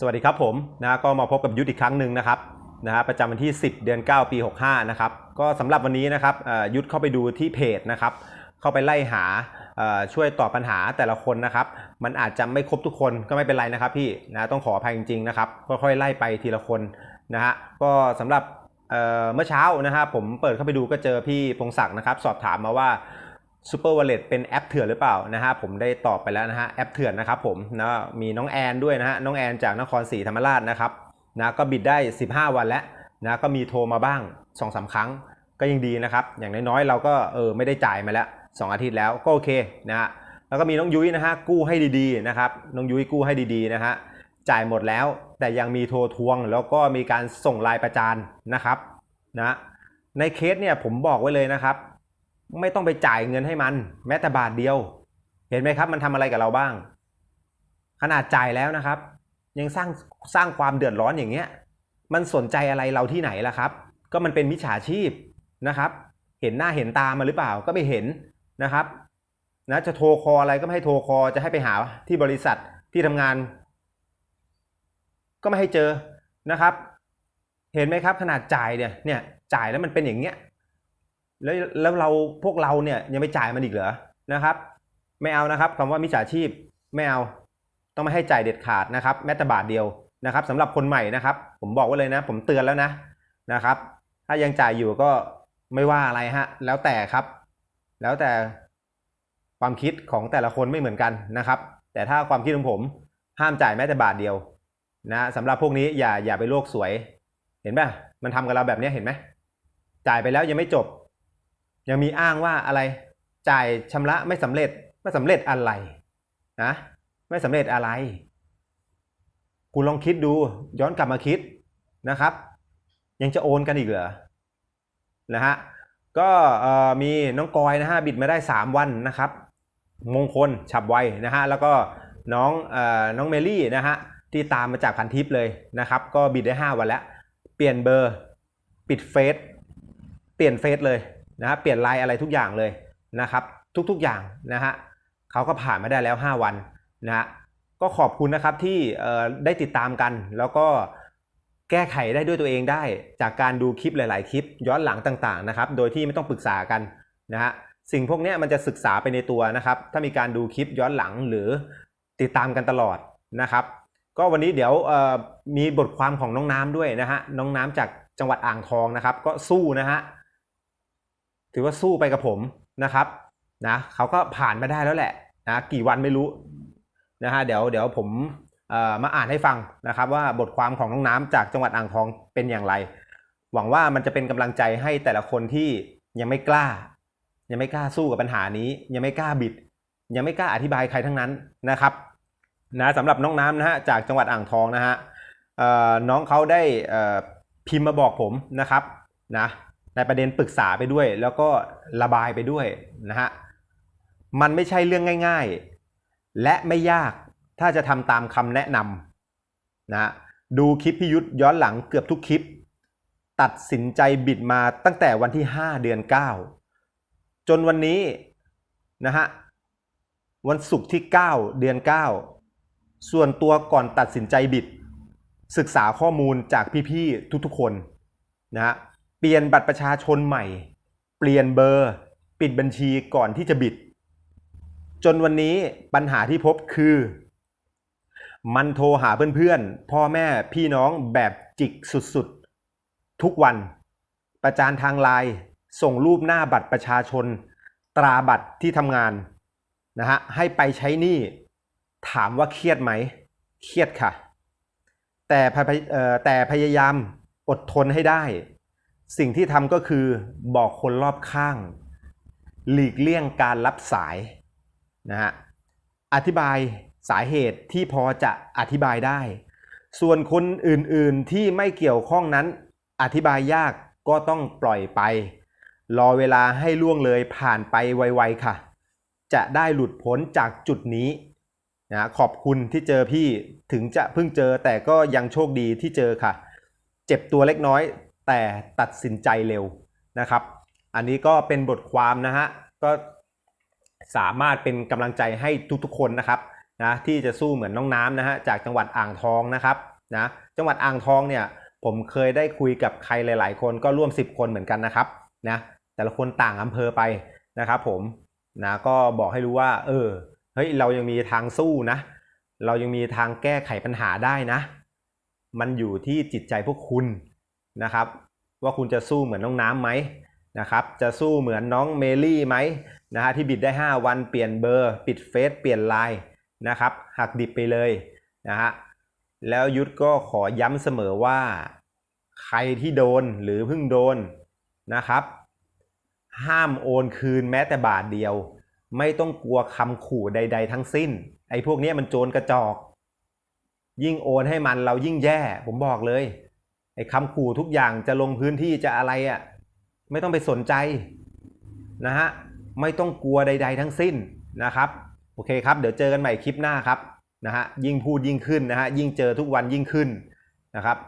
สวัสดีครับผมนะก็มาพบกับยุทธอีกครั้งหนึ่งนะครับนะฮะประจำวันที่ 10 เดือน 9 ปี 65 นะครับ ก็สำหรับวันนี้นะครับยุทธเข้าไปดูที่เพจนะครับ เข้าไปไล่หาช่วยตอบปัญหาแต่ละคนนะครับ มันอาจจะไม่ครบทุกคนก็ไม่เป็นไรนะครับพี่นะต้องขออภัยจริงๆนะครับค่อยๆไล่ไปทีละคนนะฮะก็สำหรับเอ่อเมื่อเช้านะครับผมเปิดเข้าไปดูก็เจอพี่พงศักดิ์นะครับ สอบถามมาว่า Super Wallet เป็นแอปเถื่อนหรือเปล่านะฮะผมได้ตอบไปแล้วนะฮะแอปเถื่อนนะครับผมนะมีน้องแอนด้วยนะฮะน้องแอนจากนครศรีธรรมราชนะครับนะก็บิดได้ 15 วันแล้วนะก็มีโทรมาบ้าง2อสาครั้งก็ยังดีนะครับ อย่างน้อยๆ เราก็เออไม่ได้จ่ายมาแล้ว 2 อาทิตย์แล้วก็โอเคนะฮะแล้วก็มีน้องยุ้ยนะฮะกู้ให้ดีๆนะครับน้องยุ้ยกู้ให้ดีๆนะฮะจ่ายหมดแล้ว แต่ยังมีโทรทวงแล้วก็มีการส่งลน์ประจานนะครับนะในเคสเนี่ยผมบอกไว้เลยนะครับ ไม่ต้องไปจ่ายเงินให้มัน แม้แต่บาทเดียว เห็นไหมครับ มันทำอะไรกับเราบ้าง ขนาดจ่ายแล้วนะครับ ยังสร้างสร้างความเดือดร้อนอย่างเงี้ย มันสนใจอะไรเราที่ไหนล่ะครับ ก็มันเป็นมิจฉาชีพนะครับ เห็นหน้าเห็นตามาหรือเปล่าก็ไม่เห็นนะครับนะจะโทรคออะไรก็ไม่ให้โทรคอจะให้ไปหาที่บริษัทที่ทำงาน ก็ไม่ให้เจอนะครับ เห็นไหมครับ ขนาดจ่ายเนี่ยเนี่ยจ่ายแล้วมันเป็นอย่างเงี้ย แล้วแล้วเราพวกเราเนี่ยยังไม่จ่ายมันอีกเหรอนะครับ ไม่เอานะครับคำว่ามิจฉาชีพไม่เอา ต้องไม่ให้จ่ายเด็ดขาดนะครับ แม้แต่บาทเดียวนะครับสำหรับคนใหม่นะครับ ผมบอกไว้เลยนะ ผมเตือนแล้วนะนะครับ ถ้ายังจ่ายอยู่ก็ไม่ว่าอะไรฮะ แล้วแต่ครับ แล้วแต่ความคิดของแต่ละคนไม่เหมือนกันนะครับ แต่ถ้าความคิดของผมห้ามจ่ายแม้แต่บาทเดียวนะสำหรับพวกนี้อย่าอย่าไปโลกสวย เห็นป่ะมันทำกับเราแบบนี้เห็นไหมจ่ายไปแล้วยังไม่จบ ยังมีอ้างว่าอะไรจ่ายชำระไม่สำเร็จไม่สำเร็จอะไรนะไม่สำเร็จอะไร คุณลองคิดดูย้อนกลับมาคิดนะครับ ยังจะโอนกันอีกเหรอนะฮะก็มีน้องกอยนะฮะบิดมาได้ 3 วันนะครับ มงคลฉับไวนะฮะแล้วก็น้องอน้องเมลี่นะฮะที่ตามมาจากพันทิปเลยนะครับ ก็บิดได้ 5 วันแล้ว เปลี่ยนเบอร์ ปิดเฟซเปลี่ยนเฟซเลย นะฮะเปลี่ยนไลน์อะไรทุกอย่างเลยนะครับ ทุกๆอย่างนะฮะเขาก็ผ่านมาได้แล้ว 5 วันนะฮะก็ขอบคุณนะครับที่ได้ติดตามกัน แล้วก็แก้ไขได้ด้วยตัวเองได้ จากการดูคลิปหลาย ๆ คลิป ย้อนหลังต่างๆนะครับ โดยที่ไม่ต้องปรึกษากันนะฮะสิ่งพวกนี้มันจะศึกษาไปในตัวนะครับ ถ้ามีการดูคลิปย้อนหลังหรือติดตามกันตลอดนะครับ ก็วันนี้เดี๋ยวมีบทความของน้องน้ำด้วยนะฮะน้องน้ำจากจังหวัดอ่างทองนะครับ ก็สู้นะฮะ ถือว่าสู้ไปกับผมนะครับนะเขาก็ผ่านมาได้แล้วแหละนะกี่วันไม่รู้นะฮะเดี๋ยวเดี๋ยวผมมาอ่านให้ฟังนะครับว่าบทความของน้องน้ำจากจังหวัดอ่างทองเป็นอย่างไร หวังว่ามันจะเป็นกำลังใจให้แต่ละคนที่ยังไม่กล้า ยังไม่กล้าสู้กับปัญหานี้ ยังไม่กล้าบิด ยังไม่กล้าอธิบายใครทั้งนั้นนะครับนะสำหรับน้องน้ำนะฮะจากจังหวัดอ่างทองนะฮะน้องเขาได้พิมพ์มาบอกผมนะครับนะ ในประเด็นปรึกษาไปด้วย แล้วก็ระบายไปด้วยนะฮะมันไม่ใช่เรื่องง่าย ๆ และไม่ยากถ้าจะทำตามคำแนะนำนะฮะดูคลิปพิยุทธย้อนหลังเกือบทุกคลิป ตัดสินใจบิดมาตั้งแต่วันที่ 5 เดือน 9 จนวันนี้นะฮะวันศุกร์ที่ 9 เดือน 9 ส่วนตัวก่อนตัดสินใจบิด ศึกษาข้อมูลจากพี่ ๆ ทุกๆคนนะฮะ ปลี่ยนบัตรประชาชนใหม่ เปลี่ยนเบอร์ ปิดบัญชีก่อนที่จะบิด จนวันนี้ปัญหาที่พบคือ มันโทรหาเพื่อนๆ พ่อแม่พี่น้องแบบจิกสุดๆ ทุกวัน ประจานทางไลน์ส่งรูปหน้าบัตรประชาชน ตราบัตรที่ทำงานนะฮะให้ไปใช้หนี้ถามว่าเครียดไหม เครียดค่ะ แต่แต่พยายามอดทนให้ได้ สิ่งที่ทำก็คือบอกคนรอบข้าง หลีกเลี่ยงการรับสายนะฮะอธิบายสาเหตุที่พอจะอธิบายได้ ส่วนคนอื่นๆที่ไม่เกี่ยวข้องนั้น อธิบายยากก็ต้องปล่อยไป รอเวลาให้ล่วงเลยผ่านไปไวๆค่ะ จะได้หลุดพ้นจากจุดนี้นะขอบคุณที่เจอพี่ถึงจะเพิ่งเจอแต่ก็ยังโชคดีที่เจอค่ะ เจ็บตัวเล็กน้อย แต่ตัดสินใจเร็วนะครับ อันนี้ก็เป็นบทความนะฮะก็สามารถเป็นกำลังใจให้ทุกๆคนนะครับนะที่จะสู้เหมือนน้องน้ำนะฮะจากจังหวัดอ่างทองนะครับนะจังหวัดอ่างทองเนี่ยผมเคยได้คุยกับใครหลาย ๆ คนก็ร่วม 10 คนเหมือนกันนะครับนะแต่ละคนต่างอำเภอไปนะครับผมนะก็บอกให้รู้ว่าเออเฮ้ยเรายังมีทางสู้นะ เรายังมีทางแก้ไขปัญหาได้นะ มันอยู่ที่จิตใจพวกคุณ นะครับ ว่าคุณจะสู้เหมือนน้องน้ำไหมนะครับ จะสู้เหมือนน้องเมลี่ไหมนะฮะที่บิดได้ 5 วันเปลี่ยนเบอร์ ปิดเฟซเปลี่ยนไลน์นะครับหักดิบไปเลยนะฮะแล้วยุทธก็ขอย้ำเสมอว่า ใครที่โดนหรือเพิ่งโดนนะครับ ห้ามโอนคืนแม้แต่บาทเดียว ไม่ต้องกลัวคำขู่ใด ๆ ทั้งสิ้น ไอ้พวกนี้มันโจรกระจอก ยิ่งโอนให้มันเรายิ่งแย่ ผมบอกเลย ไอ้คำขู่ทุกอย่างจะลงพื้นที่จะอะไรอะ่ะไม่ต้องไปสนใจนะฮะไม่ต้องกลัวใด ๆ ทั้งสิ้นนะครับโอเคครับ เดี๋ยวเจอกันใหม่คลิปหน้าครับนะฮะยิ่งพูดยิ่งขึ้นนะฮะยิ่งเจอทุกวันยิ่งขึ้นนะครับ